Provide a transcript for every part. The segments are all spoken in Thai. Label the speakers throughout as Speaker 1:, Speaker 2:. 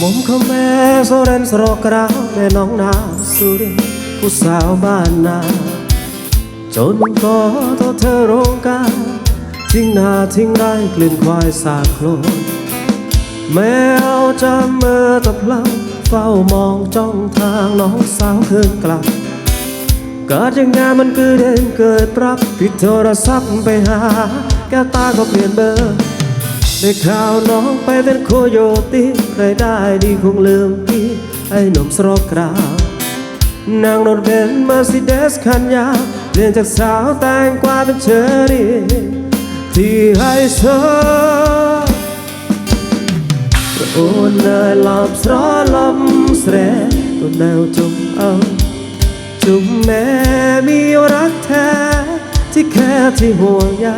Speaker 1: មុំខំแม่សូរិនស្រកក្រៅแม่น้องนาสุรินทร์ผู้สาวบ้านนา จนมันก็ตัวเธอโรงกาทิ้งหน้าทิ้งไรกลิ่นควายสาโคลนแม่เอาจำมือตะเพลาเฝ้ามองจ้องทางน้องสาวคืนกลับ เกิดยังไงมันคือเด่นเกิดปรับผิดโทรศัพท์ไปหา แก้วตาก็เปลี่ยนเบอร์ ได้ข่าวน้องไปเป็นโคโยตีใครได้ดีคงลืมพี่ไอ้หนุ่มสโรกกราวนั่งรถเบนซ์เมอร์ซิเดสคันยาวเปลี่ยนจากสาวแตงกวาเป็นเชอรี่ที่ไฮโซโอ้เนยหลอบสรอลมเสรตัวแนวจมเอาจุมแม่มีรักแท้ที่แค่ที่ห่วงใย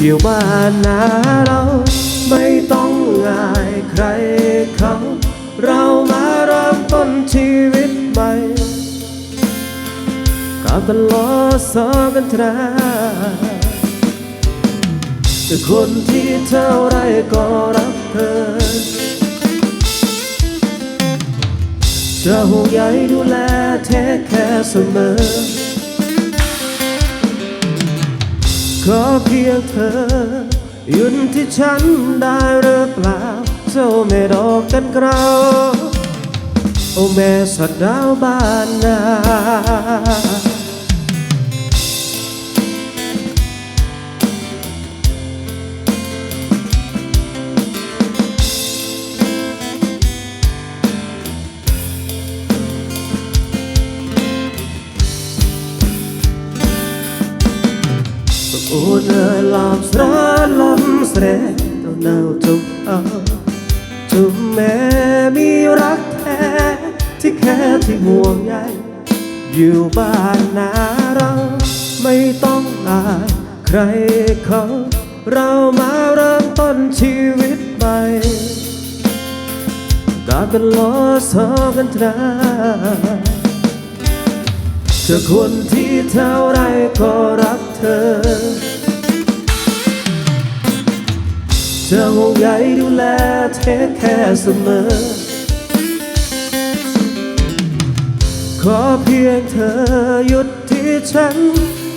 Speaker 1: อยู่บ้านนาเราไม่ต้องง่ายใครเขาเรามาเริ่มต้นชีวิตใหม่กับกันล้อซอกันทราแต่คนที่เท่าไรก็รักเธอจะห่วงใยดูแลเทคแค่เสมอ ขอเพียงเธอหยุดที่ฉันได้หรือเปล่า เจ้าแม่ดอกกันเกราวโอแม่สัตว์ดาวบ้านนา โอ้เนยลอมสระลมเสรตัวเนาจุกเอาจุมแม่มีรักแท้ที่แค่ที่ห่วงใยอยู่บ้านนาเราไม่ต้องอายใครเขาเรามาเริ่มต้นชีวิตใหม่กากันล้ อซอกันตราเธอคนที่เท่าไรก็รักเธอ จะห่วงใยดูแลเทคแค่เสมอ ขอเพียงเธอหยุดที่ฉัน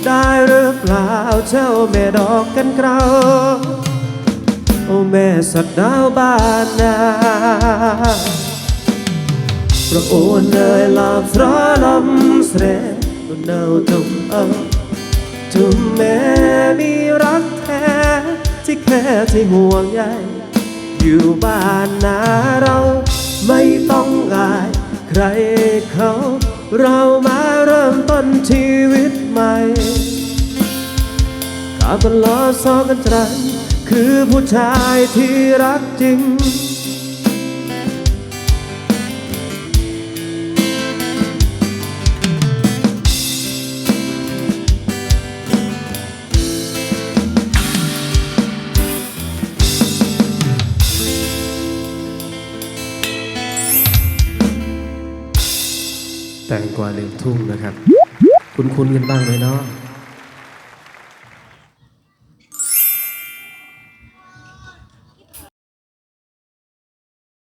Speaker 1: ได้หรือเปล่าเจ้าแม่ดอกกันเกลาโอ้แม่สัตว์ดาวบ้านนาพระโอนเนยลาบสระลำเสรตุ นเนาจมเอาจุมแม่มีรักแท้ที่แค่ที่ห่วงใยอยู่บ้านนาเราไม่ต้องอายใครเขา เรามาเริ่มต้นชีวิตใหม่กากันล้อซอกันตรันคือผู้ชายที่รักจริง แตงกวาลืมทุ่งนะครับ คุณคุณกันบ้างไหมเนาะ